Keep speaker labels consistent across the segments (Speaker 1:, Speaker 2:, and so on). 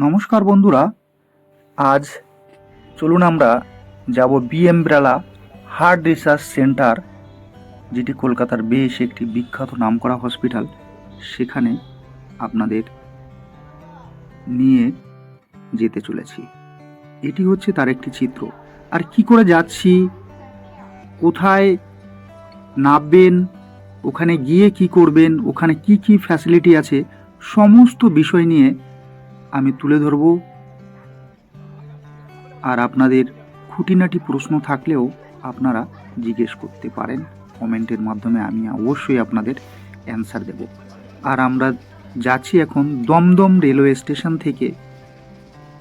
Speaker 1: নমস্কার বন্ধুরা, আজ চলুন আমরা যাব বিএমব্রেলা হার্ট রিসার্চ সেন্টার, যেটি কলকাতার বেশ একটি বিখ্যাত নামকরা হসপিটাল। সেখানে আপনাদের নিয়ে যেতে চলেছি। এটি হচ্ছে তার একটি চিত্র। আর কি করে যাচ্ছি? কোথায় নামবেন? ওখানে গিয়ে কি করবেন? ওখানে কি কি ফ্যাসিলিটি আছে? সমস্ত বিষয় নিয়ে আমি তুলে ধরব। আর আপনাদের খুঁটিনাটি প্রশ্ন থাকলেও আপনারা জিজ্ঞেস করতে পারেন। কমেন্টের মাধ্যমে আমি অবশ্যই আপনাদের অ্যান্সার দেব। আর আমরা যাচ্ছি এখন দমদম রেলওয়ে স্টেশন থেকে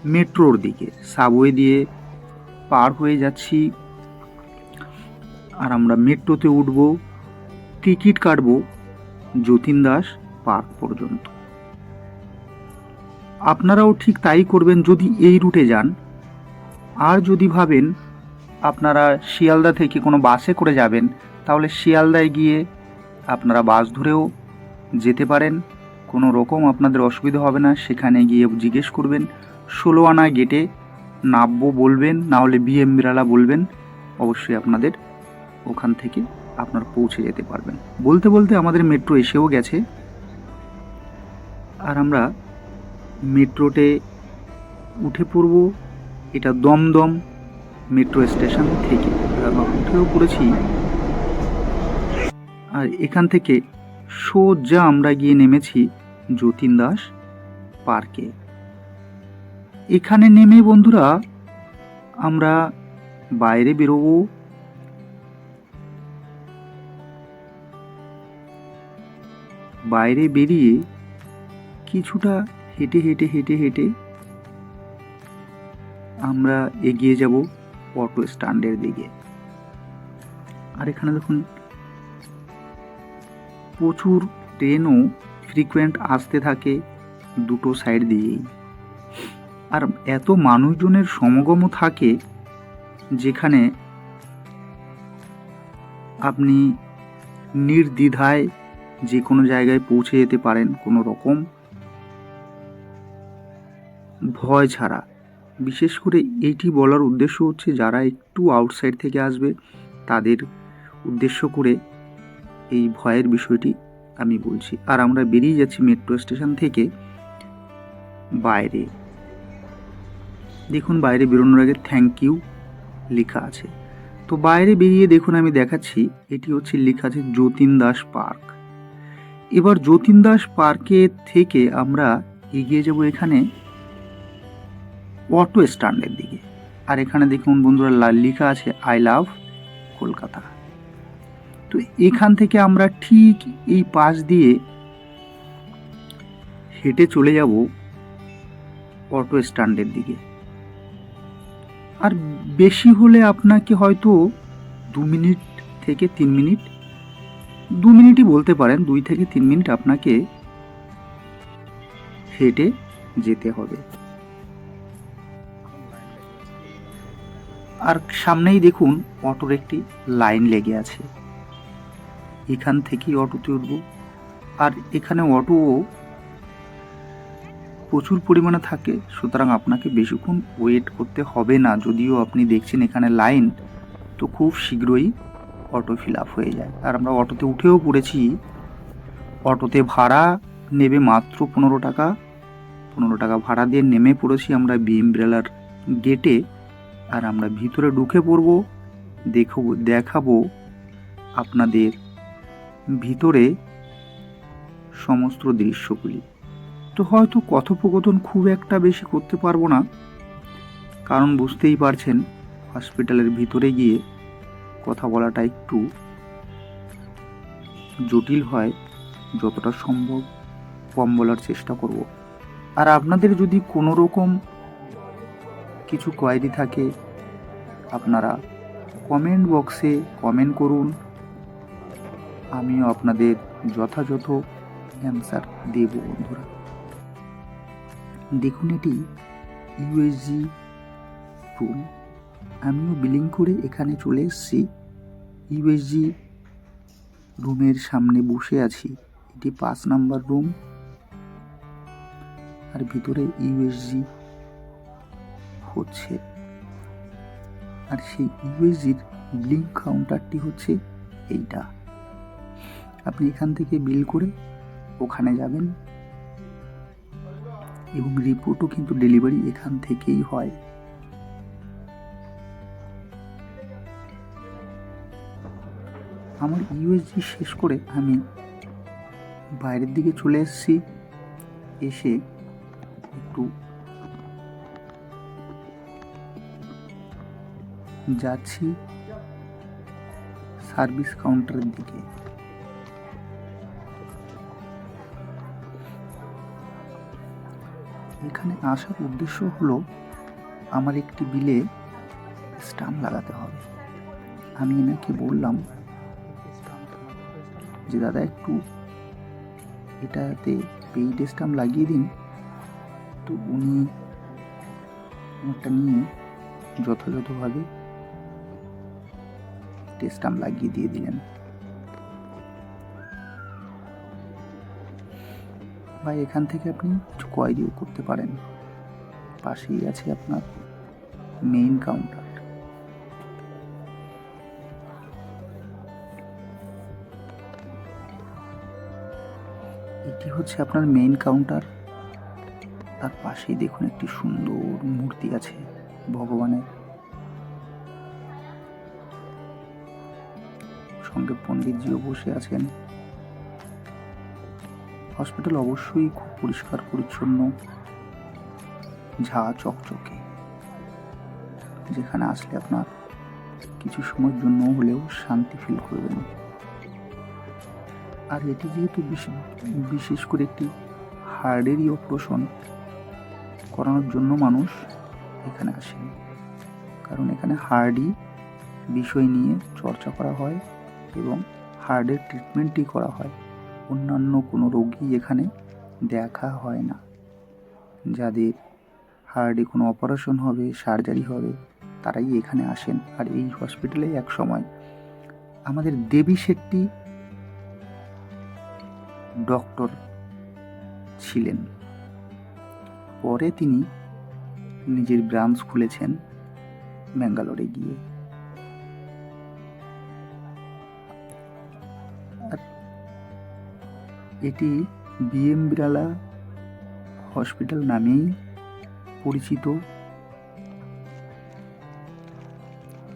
Speaker 1: মেট্রোর দিকে। সাবওয়ে দিয়ে পার হয়ে যাচ্ছি। আর আমরা মেট্রোতে উঠব। টিকিট কাটবো যতীন দাস পার্ক পর্যন্ত। আপনারাও ঠিক তাই করবেন যদি এই রুটে যান। আর যদি ভাবেন আপনারা শিয়ালদা থেকে কোনো বাসে করে যাবেন, তাহলে শিয়ালদায় গিয়ে আপনারা বাস ধরেও যেতে পারেন। কোনো রকম আপনাদের অসুবিধা হবে না, সেখানে গিয়ে জিজ্ঞেস করবেন। ষোলো আনা গেটে নামবো বলবেন, না হলে বিএম বিড়ালা বলবেন। অবশ্যই আপনাদের ওখান থেকে আপনারা পৌঁছে যেতে পারবেন। বলতে বলতে আমাদের মেট্রো এসেও গেছে। আর আমরা মেট্রোতে উঠে পড়ব। এটা দমদম মেট্রো স্টেশন থেকে। আমরা উঠেও পড়েছি। আর এখান থেকে সোজা আমরা গিয়ে নেমেছি যতীন দাস পার্কে। এখানে নেমে বন্ধুরা আমরা বাইরে বেরোবো। বাইরে বেরিয়ে কিছুটা হেঁটে হেঁটে হেঁটে হেঁটে আমরা এগিয়ে যাব অটো স্ট্যান্ডের দিকে। আর এখানে দেখুন, প্রচুর ট্রেনও ফ্রিকুয়েন্ট আসতে থাকে দুটো সাইড দিয়েই। আর এত মানুষজনের সমাগমও থাকে যেখানে আপনি নির্দ্বিধায় যে কোনো জায়গায় পৌঁছে যেতে পারেন কোনো রকম। ভয় ছাড়া। বিশেষ করে এইটি বলার উদ্দেশ্য হচ্ছে যারা একটু আউটসাইড থেকে আসবে, তাদের উদ্দেশ্য করে এই ভয়ের বিষয়টি আমি বলছি। আর আমরা বেরিয়ে যাচ্ছি মেট্রো স্টেশন থেকে বাইরে। দেখুন বাইরে বেরোনোর আগে থ্যাংক ইউ লেখা আছে। তো বাইরে বেরিয়ে দেখুন আমি দেখাচ্ছি, এটি হচ্ছে লেখা আছে যতীন দাস পার্ক এবার যতীন দাস পার্কে থেকে আমরা এগিয়ে যাব এখানে। অটো স্ট্যান্ডের দিকে। আর এখানে দেখুন বন্ধুরা লেখা আছে আই লাভ কলকাতা। তো এখান থেকে আমরা ঠিক এই পাশ দিয়ে হেঁটে চলে যাব অটো স্ট্যান্ডের দিকে। আর বেশি হলে আপনাকে হয়তো দু মিনিট থেকে তিন মিনিট, দু মিনিটই বলতে পারেন, দুই থেকে তিন মিনিট আপনাকে হেঁটে যেতে হবে। আর সামনেই দেখুন অটোর একটি লাইন লেগে আছে। এখান থেকেই অটোতে উঠব। আর এখানে অটোও প্রচুর পরিমাণে থাকে, সুতরাং আপনাকে বেশিক্ষণ ওয়েট করতে হবে না। যদিও আপনি দেখছেন এখানে লাইন, তো খুব শীঘ্রই অটো ফিল আপ হয়ে যায়। আর আমরা অটোতে উঠেও পড়েছি। অটোতে ভাড়া নেবে মাত্র পনেরো টাকা। পনেরো টাকা ভাড়া দিয়ে নেমে পড়েছি আমরা বিএমব্রেলার গেটে আর আমরা ভিতরে ঢুকে পড়ব, দেখব, দেখাবো আপনাদের ভিতরে সমস্ত দৃশ্যগুলি। তো হয়তো কথোপকথন খুব একটা বেশি করতে পারব না, কারণ বুঝতেই পারছেন হসপিটালের ভিতরে গিয়ে কথা বলাটা একটু জটিল হয়, যতটা সম্ভব কম বলার চেষ্টা করব। আর আপনাদের যদি কোনো রকম কিছু কোয়ারি থাকে আপনারা কমেন্ট বক্সে কমেন্ট করুন। আমিও আপনাদের যথাযথ অ্যান্সার দেব, বন্ধুরা। দেখুন এটি ইউএসজি রুম আমিও বিলিং করে এখানে চলে এসেছি। ইউএসজি রুমের সামনে বসে আছি। এটি পাঁচ নাম্বার রুম। আর ভিতরে ইউএসজি হচ্ছে। আর সেই ইউএসজির বিলিং কাউন্টারটি হচ্ছে এইটা। আপনি এখান থেকে বিল করে ওখানে যাবেন এবং রিপোর্টও কিন্তু ডেলিভারি এখান থেকেই হয়। আমার ইউএসজি শেষ করে আমি বাইরের দিকে চলে এসেছি। এসে একটু যাচ্ছি সার্ভিস কাউন্টারের দিকে। এখানে আসার উদ্দেশ্য হলো আমার একটি বিলে স্টাম্প লাগাতে হবে। আমি এনাকে বললাম যে, দাদা, একটু এটাতে পেইড স্টাম্প লাগিয়ে দিন। তো উনি আমারটা নিয়ে যথাযথভাবে স্টাম্প লাগিয়ে দিয়ে দিলেন। বা এখান থেকে আপনি কিছু কোয়ারিও করতে পারেন। পাশেই আছে আপনার মেইন কাউন্টার এটি হচ্ছে আপনার মেইন কাউন্টার তার পাশেই দেখুন একটি সুন্দর মূর্তি আছে, ভগবানের। সঙ্গে পণ্ডিতজিও বসে আছেন। হসপিটাল অবশ্যই খুব পরিষ্কার, পরিচ্ছন্ন, ঝা চকচকে। যেখানে আসলে আপনার কিছু সময়ের জন্য হলেও শান্তি ফিল করবেন। আর এটি যেহেতু বিশ- বিশেষ করে একটি হার্টেরই অপারেশন করানোর জন্য মানুষ এখানে আসেন। কারণ এখানে হার্ডই বিষয় নিয়ে চর্চা করা হয়। এবং হার্টের ট্রিটমেন্টই করা হয়। অন্যান্য কোনো রোগী এখানে দেখা হয় না। যাদের হার্টে কোনো অপারেশন হবে সার্জারি হবে, তারাই এখানে আসেন আর এই হসপিটালে এক সময়। আমাদের দেবী শেট্টি ডক্টর ছিলেন। পরে তিনি নিজের ব্রাঞ্চ খুলেছেন ব্যাঙ্গালোরে গিয়ে। এটি বিএম বিড়ালা হসপিটাল নামেই পরিচিত।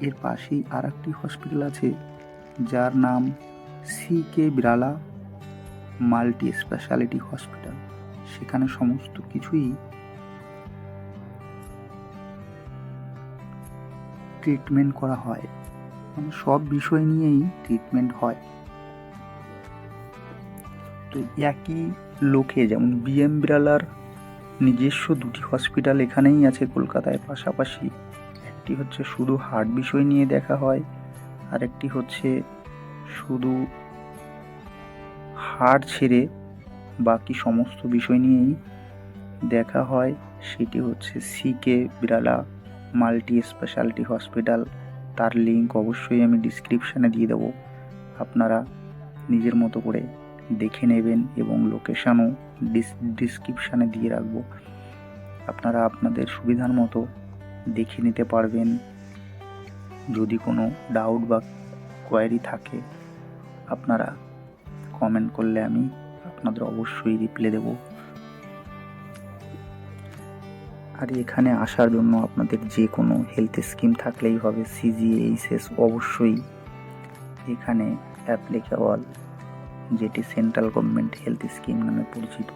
Speaker 1: এর পাশেই আর একটি হসপিটাল আছে, যার নাম C K Birla multi speciality hospital. সেখানে সমস্ত কিছুই ট্রিটমেন্ট করা হয়। মানে সব বিষয় নিয়েই ট্রিটমেন্ট হয়। তো একই লোকে যেমন বিএম বিড়ালার নিজস্ব দুটি হসপিটাল এখানেই আছে কলকাতায়, পাশাপাশি একটি হচ্ছে শুধু হার্ট বিষয় নিয়ে দেখা হয় আর একটি হচ্ছে শুধু হাড় ছেড়ে বাকি সমস্ত বিষয় নিয়েই দেখা হয়। সেটি হচ্ছে CK Birla multi speciality hospital তার লিঙ্ক অবশ্যই আমি ডিসক্রিপশানে দিয়ে দেবো। আপনারা নিজের মতো করে দেখে নেবেন এবং লোকেশানও ডিস ডিসক্রিপশানে দিয়ে রাখব। আপনারা আপনাদের সুবিধার মতো দেখে নিতে পারবেন। যদি কোনো ডাউট বা কোয়ারি থাকে, আপনারা কমেন্ট করলে আমি আপনাদের অবশ্যই রিপ্লাই দেব। আর এখানে আসার জন্য আপনাদের যে কোনো হেলথ স্কিম থাকলেই হবে সিজিএইচএস অবশ্যই। এখানে অ্যাপ্লিকেবল যেটি সেন্ট্রাল গভর্নমেন্ট হেলথ স্কিম নামে পরিচিত।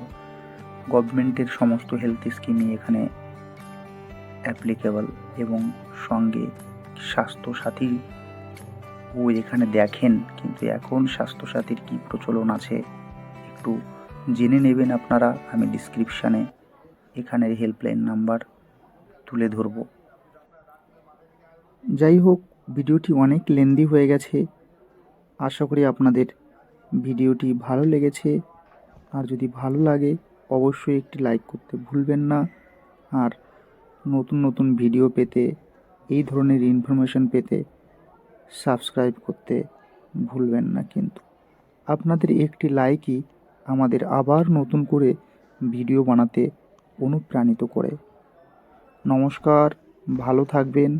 Speaker 1: গভর্নমেন্টের সমস্ত হেলথ স্কিমই এখানে অ্যাপ্লিকেবল এবং সঙ্গে স্বাস্থ্যসাথী ও এখানে দেখেন, কিন্তু এখন স্বাস্থ্যসাথীর কী প্রচলন আছে একটু জেনে নেবেন আপনারা। আমি ডিসক্রিপশানে এখানের হেল্পলাইন নাম্বার তুলে ধরব। যাই হোক, ভিডিওটি অনেক লেন্দি হয়ে গেছে। আশা করি আপনাদের ভিডিওটি ভালো লেগেছে আর যদি ভালো লাগে, অবশ্যই একটি লাইক করতে ভুলবেন না। আর নতুন নতুন ভিডিও পেতে, এই ধরনের ইনফরমেশন পেতে সাবস্ক্রাইব করতে ভুলবেন না কিন্তু। আপনাদের একটি লাইকই আমাদের আবার নতুন করে ভিডিও বানাতে অনুপ্রাণিত করে। নমস্কার, ভালো থাকবেন।